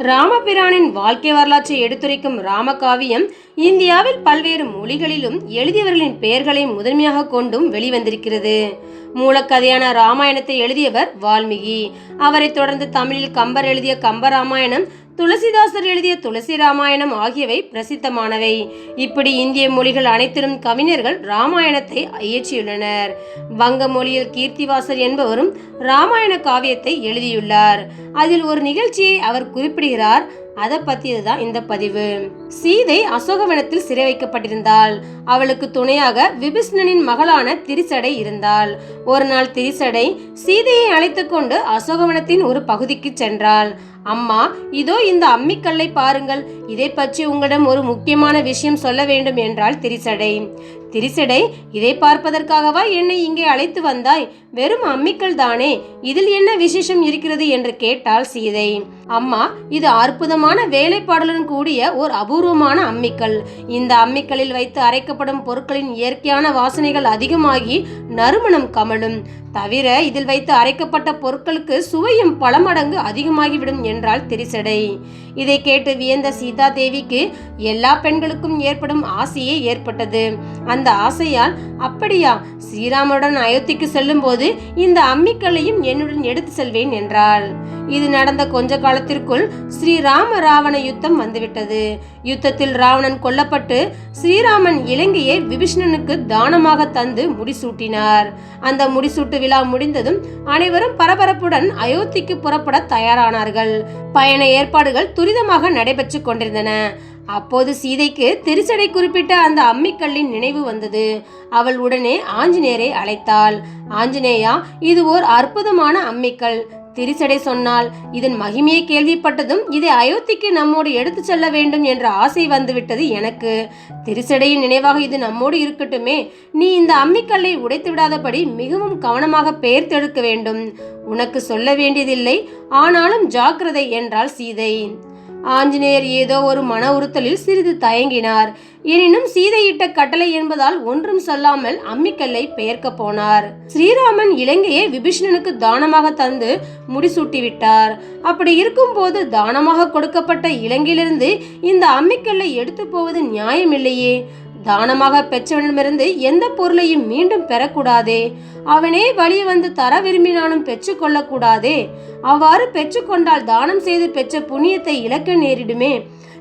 ராமபிரானின் வாழ்க்கை வரலாற்றை எடுத்துரைக்கும் ராமகாவியம் இந்தியாவில் பல்வேறு மொழிகளிலும் எழுதியவர்களின் பெயர்களை முதன்மையாக கொண்டும் வெளிவந்திருக்கிறது. மூலக்கதையான ராமாயணத்தை எழுதியவர் வால்மீகி. அவரைத் தொடர்ந்து தமிழில் கம்பர் எழுதிய கம்பராமாயணம் துளசிதாசர் எழுதிய துளசி ராமாயணம் ஆகியவை பிரசித்தமானவை. இப்படி இந்திய மொழிகள் அனைத்திலும் கவிஞர்கள் ராமாயணத்தை இயற்றியுள்ளனர். வங்க மொழியில் கீர்த்திவாசர் என்பவரும் ராமாயண காவியத்தை எழுதியுள்ளார். அதில் ஒரு நிகழ்ச்சியை அவர் குறிப்பிடுகிறார். அதை பத்தியது தான் இந்த பதிவு. சீதை அசோகவனத்தில் சிறை வைக்கப்பட்டிருந்தாள். அவளுக்கு துணையாக விபீஷ்ணனின் மகளான திரிசடை இருந்தாள். ஒரு நாள் திரிசடை சீதையை அழைத்து கொண்டு அசோகவனத்தின் ஒரு பகுதிக்கு சென்றாள். அம்மா இதோ இந்த அம்மிக்கல்லை பாருங்கள். இதை பற்றி உங்களிடம் ஒரு முக்கியமான விஷயம் சொல்ல வேண்டும் என்றாள் திரிசடை. திரிசடை இதை பார்ப்பதற்காகவா என்னை இங்கே அழைத்து வந்தாய்? வெறும் அம்மிக்கள் தானே இதில் என்ன விசேஷம் இருக்கிறது என்று கேட்டாள் சீதை. அம்மா இது அற்புதமான வேலைப்பாடுடன் கூடிய ஒரு அபூர்வமான அம்மிக்கல். இந்த அம்மிக்கல்லில் வைத்து அரைக்கப்படும் பொருட்களின் இயற்கையான வாசனைகள் அதிகமாகி நறுமணம் கமலும் தவிர இதில் வைத்து அரைக்கப்பட்ட பொருட்களுக்கு சுவையும் பல மடங்கு அதிகமாகிவிடும் என்றாள் திரிசடை. இதை கேட்டு வியந்த சீதா தேவிக்கு எல்லா பெண்களுக்கும் ஏற்படும் ஆசையே ஏற்பட்டது. அந்த ஆசையால் அப்படியா ஸ்ரீராமனுடன் அயோத்திக்கு செல்லும் போது இந்த அம்மிக்கல்லையும் என்னுடன் எடுத்து செல்வேன் என்றாள். இது நடந்த கொஞ்ச காலத்திற்குள் ஸ்ரீராம ராவண யுத்தம் வந்துவிட்டது. யுத்தத்தில் ராவணன் கொல்லப்பட்டு ஸ்ரீராமன் இலங்கையை விபீஷ்ணனுக்கு தானமாக தந்து முடிசூட்டினார். அந்த முடிசூட்டு விழா முடிந்ததும் அனைவரும் பரபரப்புடன் அயோத்திக்கு புறப்பட தயாரானார்கள். பயண ஏற்பாடுகள் துரிதமாக நடைபெற்று கொண்டிருந்தன. அப்போது சீதைக்கு திருச்சடை குறிப்பிட்ட அந்த அம்மிக்கல்லின் நினைவு வந்தது. அவள் உடனே ஆஞ்சநேயரை அழைத்தாள். ஆஞ்சநேயா இது ஓர் அற்புதமான அம்மிக்கல். திரிசடை சொன்னால் இதன் மகிமையை கேள்விப்பட்டதும் இதை அயோத்திக்கு நம்மோடு எடுத்து செல்ல வேண்டும் என்ற ஆசை வந்துவிட்டது எனக்கு. திருச்சடையின் நினைவாக இது நம்மோடு இருக்கட்டுமே. நீ இந்த அம்மிக்கல்லை உடைத்து விடாதபடி மிகவும் கவனமாக பெயர்த்தெடுக்க வேண்டும். உனக்கு சொல்ல வேண்டியதில்லை. ஆனாலும் ஜாக்கிரதை என்றாள் சீதை. ஆஞ்சநேயர் ஏதோ ஒரு மன உறுத்தலில் சிறிது தயங்கினார். எனினும் சீதையிட்ட கட்டளை என்பதால் ஒன்றும் சொல்லாமல் அம்மிக்கல்லை பெயர்க்க போனார். ஸ்ரீராமன் இலங்கையை விபீஷணனுக்கு தானமாக தந்து முடிசூட்டிவிட்டார். அப்படி இருக்கும்போது தானமாக கொடுக்கப்பட்ட இலங்கையிலிருந்து இந்த அம்மிக்கல்லை எடுத்து போவது நியாயமில்லையே. தானமாக பெற்றவனிடமிருந்து எந்த பொருளையும் மீண்டும் பெறக்கூடாதே. அவனே வழியே வந்து தர விரும்பினாலும் பெற்றுக்கொள்ளக்கூடாதே. அவ்வாறு பெற்றுக்கொண்டால் தானம் செய்து பெற்ற புண்ணியத்தை இழக்க நேரிடுமே.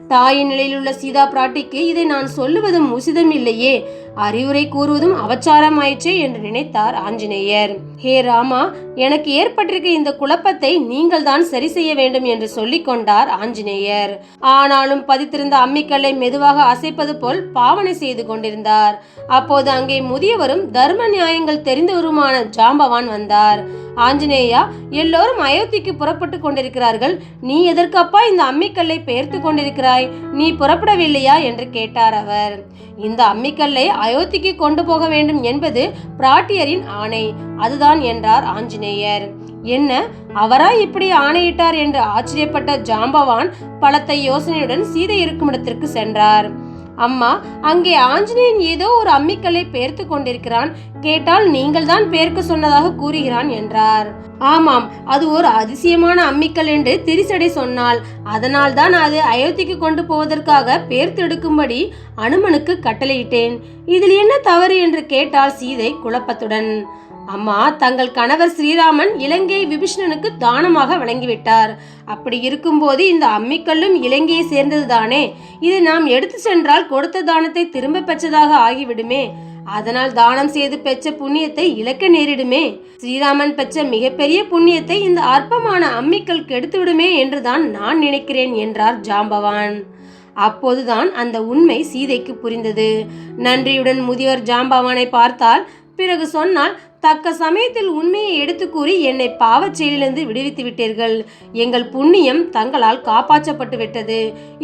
தாயின் நிலையில் உள்ள சீதா பிராட்டிக்கு இதை நான் சொல்லுவதும் உசிதம் இல்லையே. அறிவுரை கூறுவதும் அவச்சாரமாயிற்றே என்று நினைத்தார் ஆஞ்சநேயர். ஹே ராமா எனக்கு ஏற்பட்டிருக்க இந்த குழப்பத்தை நீங்கள் தான் சரி செய்ய வேண்டும் என்று சொல்லிக் கொண்டார் ஆஞ்சநேயர். ஆனாலும் பதித்திருந்த அம்மிக்கல்லை மெதுவாக அசைப்பது போல் பாவனை செய்து கொண்டிருந்தார். அப்போது அங்கே முதியவரும் தர்ம நியாயங்கள் தெரிந்தவருமான ஜாம்பவான் வந்தார். ஆஞ்சநேயா எல்லோரும் அயோத்திக்கு புறப்பட்டு கொண்டிருக்கிறார்கள். நீ எதற்கப்பா இந்த அம்மிக்கல்லை பெயர்த்து கொண்டிருக்கிறாய்? நீ புறப்படவில்லையா? என்று கேட்டார் அவர். இந்த அம்மிக்கல்லை அயோத்திக்கு கொண்டு போக வேண்டும் என்பது பிராட்டியரின் ஆணை. அதுதான் என்றார் ஆஞ்சநேயர். என்ன? அவரா இப்படி ஆணையிட்டார் என்று ஆச்சரியப்பட்ட ஜாம்பவான் பலத்த யோசனையுடன் சீதை இருக்கும் இடத்திற்கு சென்றார். அம்மா அங்கே ஆஞ்சநேயன் ஏதோ ஒரு அம்மிக்கல்லை பெயர்த்து கொண்டிருக்கிறான். கேட்டால் நீங்கள் தான் பெயர்க்க சொன்னதாக கூறுகிறான் என்றார். ஆமாம் அது ஒரு அதிசயமான அம்மிக்கல் என்று திரிசடை சொன்னால். அதனால் தான் அது அயோத்திக்கு கொண்டு போவதற்காக பெயர்த்தெடுக்கும்படி அனுமனுக்கு கட்டளையிட்டேன். இதில் என்ன தவறு என்று கேட்டால் சீதை குழப்பத்துடன் அம்மா தங்கள் கணவர் ஸ்ரீராமன் இலங்கை விபீஷ்ணனுக்கு தானமாக வழங்கிவிட்டார். அப்படி இருக்கும்போது இந்த அம்மிக்கல்லும் இலங்கையை சேர்ந்தது தானே இதை நாம் எடுத்து சென்றால் கொடுத்த தானத்தை திரும்ப பெற்றதாக ஆகிவிடுமே. அதனால் தானம் செய்து பெற்ற புண்ணியத்தை இழக்க நேரிடுமே. ஸ்ரீராமன் பெற்ற மிகப்பெரிய புண்ணியத்தை இந்த அற்பமான அம்மிக்கல் கெடுத்துவிடுமே என்றுதான் நான் நினைக்கிறேன் என்றார் ஜாம்பவான். அப்போதுதான் அந்த உண்மை சீதைக்கு புரிந்தது. நன்றியுடன் முதியோர் ஜாம்பவானை பார்த்தால் பிறகு சொன்னால் தக்க சமயத்தில் உண்மையை எடுத்து கூறி என்னை பாவச் செயலிலிருந்து விடுவித்து விட்டீர்கள். எங்கள் புண்ணியம் தங்களால் காப்பாற்றப்பட்டு விட்டது.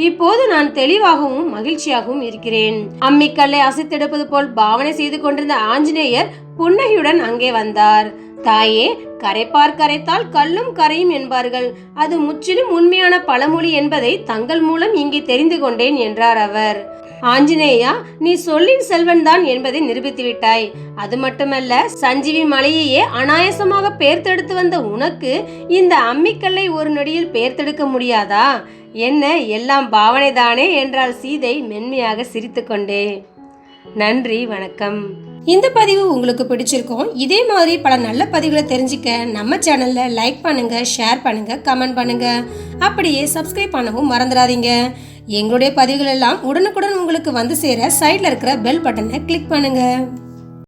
இப்போது நான் தெளிவாகவும் மகிழ்ச்சியாகவும் இருக்கிறேன். அம்மிக்கல்லை அசைத்தெடுப்பது போல் பாவனை செய்து கொண்டிருந்த ஆஞ்சநேயர் புன்னகையுடன் அங்கே வந்தார். தாயே கரைப்பார் கரைத்தால் கல்லும் கரையும் என்பார்கள். அது முற்றிலும் உண்மையான பழமொழி என்பதை தங்கள் மூலம் இங்கே தெரிந்து கொண்டேன் என்றார் அவர். ஆஞ்சநேயா நீ சொல்லின் செல்வன் தான் என்பதை நிரூபித்து விட்டாய். அது மட்டுமல்ல சஞ்சீவி மலையையே அனாயசமாக பேர்த்தெடுத்து வந்த உனக்கு இந்த அம்மிக்கல்லை ஒரு நொடியில் பேர்த்தெடுக்க முடியாதா? என்ன எல்லாம் பாவனைதானே என்றால் சீதை மென்மையாக சிரித்துக்கொண்டே நன்றி வணக்கம். இந்த பதிவு உங்களுக்கு பிடிச்சிருக்கும். இதே மாதிரி பல நல்ல பதிவுகளை தெரிஞ்சுக்க நம்ம சேனலில் லைக் பண்ணுங்கள் ஷேர் பண்ணுங்கள் கமெண்ட் பண்ணுங்கள் அப்படியே சப்ஸ்கிரைப் பண்ணவும் மறந்துடாதீங்க. எங்களுடைய பதிவுகள் எல்லாம் உடனுக்குடன் உங்களுக்கு வந்து சேர சைடில் இருக்கிற பெல் பட்டனை கிளிக் பண்ணுங்கள்